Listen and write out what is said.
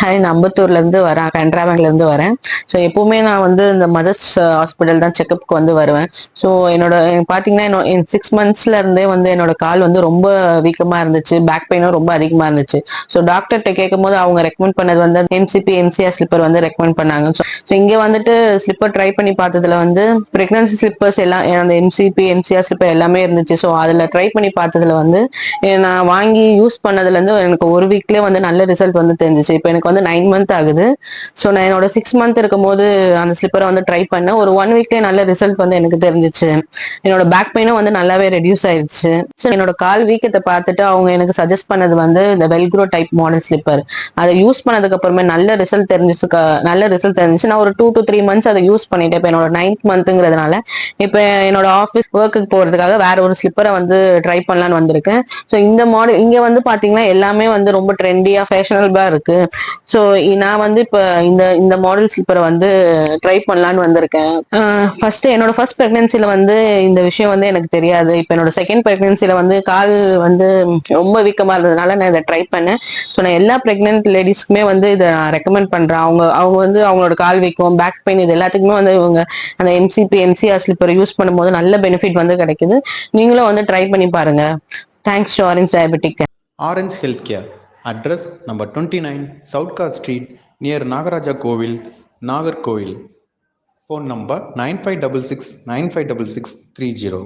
Hi நான் அம்பத்தூர்லேருந்து வரேன் கனரா பேங்க்லேருந்து வரேன். ஸோ எப்போவுமே நான் வந்து இந்த மதர்ஸ் ஹாஸ்பிட்டல் uh, தான் செக்கப்புக்கு வந்து வருவேன். ஸோ என்னோட எனக்கு பார்த்தீங்கன்னா என்னோட சிக்ஸ் மந்த்ஸ்லேருந்தே வந்து என்னோட கால் வந்து ரொம்ப வீக்கமாக இருந்துச்சு. பேக் பெயினும் ரொம்ப அதிகமாக இருந்துச்சு. ஸோ டாக்டர்கிட்ட கேட்கும் போது அவங்க ரெக்கமெண்ட் பண்ணது வந்து எம்சிபி எம்சிஆர் ஸ்லிப்பர் வந்து ரெக்கமெண்ட் பண்ணாங்க. ஸோ இங்கே வந்துட்டு ஸ்லிப்பர் ட்ரை பண்ணி பார்த்ததுல வந்து ப்ரெக்னன்சி ஸ்லிப்பர்ஸ் எல்லாம் அந்த எம்சிபி எம்சிஆர் ஸ்லிப்பர் எல்லாமே இருந்துச்சு. ஸோ அதில் ட்ரை பண்ணி பார்த்ததுல வந்து நான் வாங்கி யூஸ் பண்ணதுலேருந்து எனக்கு ஒரு வீக்லேயே வந்து நல்ல ரிசல்ட் வந்து தெரிஞ்சிச்சு. இப்போ எனக்கு வந்து நைன் மந்த் ஆகுது. ஸோ நான் என்னோட சிக்ஸ் மந்த் இருக்கும்போது அந்த ஸ்லிப்பரை வந்து ட்ரை பண்ணேன். ஒரு ஒன் வீக்லேயே நல்ல ரிசல்ட் வந்து எனக்கு தெரிஞ்சிச்சு. என்னோட பேக் பெயினும் வந்து நல்லாவே ரெடியூஸ் ஆயிடுச்சு ஸோ என்னோட கால் வீக்கத்தை பார்த்துட்டு அவங்க எனக்கு சஜஸ்ட் பண்ணது வந்து இந்த வெல்க்ரோ டைப் மாடல் ஸ்லிப்பர் அதை யூஸ் பண்ணதுக்கு அப்புறமே நல்ல ரிசல்ட் தெரிஞ்சிச்சு நல்ல ரிசல்ட் தெரிஞ்சிச்சு. நான் ஒரு டூ டு த்ரீ மந்த்ஸ் அதை யூஸ் பண்ணிட்டேன். இப்போ என்னோட நைன்த் மந்த்துங்கிறதுனால இப்போ என்னோட ஆஃபீஸ் ஒர்க்குக்கு போகிறதுக்காக வேற ஒரு ஸ்லிப்பரை வந்து ட்ரை பண்ணலான்னு வந்திருக்கேன். ஸோ இந்த மாடல் இங்கே வந்து பார்த்தீங்கன்னா எல்லாமே வந்து ரொம்ப ட்ரெண்டியாக ஃபேஷனபிளாக இருக்கு. ஸோ நான் வந்து இப்போ இந்த இந்த மாடல் ஸ்லிப்பரை வந்து ட்ரை பண்ணலான்னு வந்திருக்கேன். ஃபர்ஸ்ட் என்னோட ஃபர்ஸ்ட் ப்ரெக்னன்சில வந்து இந்த விஷயம் வந்து எனக்கு தெரியாது. இப்போ என்னோட செகண்ட் ப்ரெக்னன்சில வந்து கால் வந்து ரொம்ப வீக்கமாக இருந்ததுனால நான் இதை ட்ரை பண்ணேன். ஸோ நான் எல்லா ப்ரெக்னென்ட் லேடிஸ்க்குமே வந்து இதை நான் ரெக்கமெண்ட் பண்றேன். அவங்க அவங்க வந்து அவங்களோட கால் வீக்கம் பேக் பெயின் இது எல்லாத்துக்குமே வந்து இவங்க அந்த எம்சிபி எம்சிஆர் ஸ்லிப்பர் யூஸ் பண்ணும்போது நல்ல பெனிஃபிட் வந்து கிடைக்குது. நீங்களும் வந்து ட்ரை பண்ணி பாருங்க. Thanks to orange diabetic address number twenty nine சவுட்கா street near Nagaraja கோவில் Nagercoil phone number nine five double six nine five double six three zero